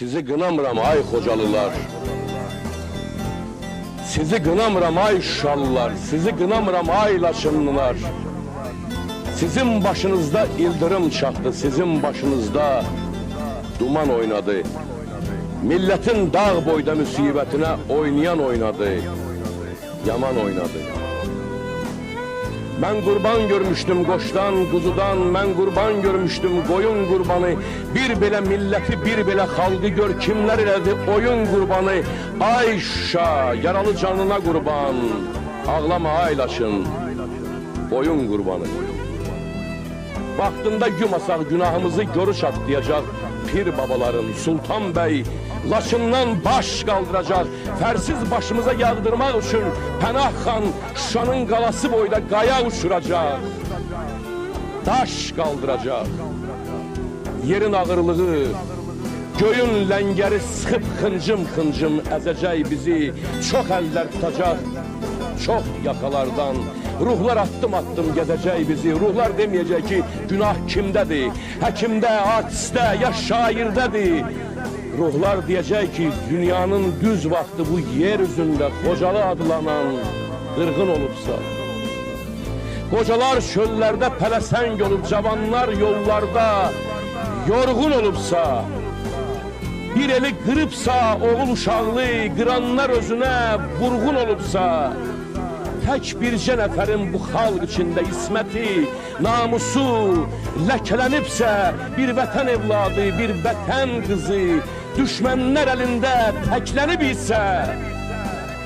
Sizi qınamıram ay xocalılar. Sizi qınamıram ay şallılar. Sizi qınamıram ay laçınlılar. Sizin başınızda ildırım çaktı. Sizin başınızda duman oynadı. Milletin dağ boyda müsibetine oynayan oynadı. Yaman oynadı. Ben kurban görmüştüm koçtan, kuzudan, ben kurban görmüştüm koyun kurbanı. Bir belə milleti, bir belə halkı gör kimler elədi oyun kurbanı. Ay Şuşa, yaralı canına kurban, ağlama aylaşın, oyun kurbanı. Vaxtında yumasaq günahımızı görüş atlayacaq Pir babaların Sultan Bey Laçından baş qaldıracaq Fərsiz başımıza yağdırmaq üçün Pənah xan Şuşanın qalası boyda qaya uçuracaq Daş qaldıracaq Yerin ağırlığı Göyün ləngəri sıxıb xıncım xıncım əzəcək bizi. Çox əllər tutacaq Çox yakalardan Ruhlar attım attım gəzəcək bizi. Ruhlar deməyəcək ki günah kimdədir Həkimdə, artistdə, ya şairdədir Ruhlar deyəcək ki dünyanın düz vaxtı bu yer üzündə Xocalı adlanan qırğın olubsa Qocalar çöllərdə pələsəng olub, cavanlar yollarda yorğun olubsa, bir eli qırıbsa, oğul uşaqlı, qıranlar özünə vurğun olubsa, tək bircə nəfərin bu xalq içində isməti, namusu ləkələnibsə, bir vətən evladı, bir vətən qızı, düşmənlər əlində təklənib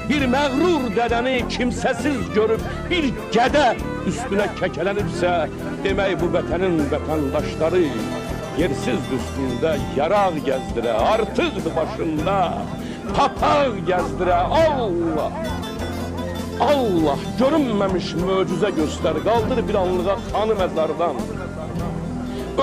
bir məğrur dədəni kimsəsiz görüb bir gədə üstünə kəkələnibsə, demək bu vətənin vətəndaşları yersiz üstündə yaraq gəzdirə, artıqdır başında papaq gəzdirə, Allah! Allah görünməmiş möcüzə göstər, qaldır bir anlığa xanı məzardan.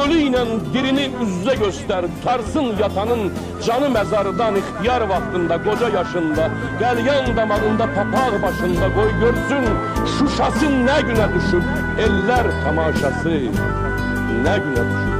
Ölü ilə dirini üzzə göstər, tarsın yatanın canı məzardan ixtiyar vaxtında, qoca yaşında, qəlyan damağında, papaq başında qoy görsün, şuşası nə günə düşüb, ellər tamaşası nə günə düşüb.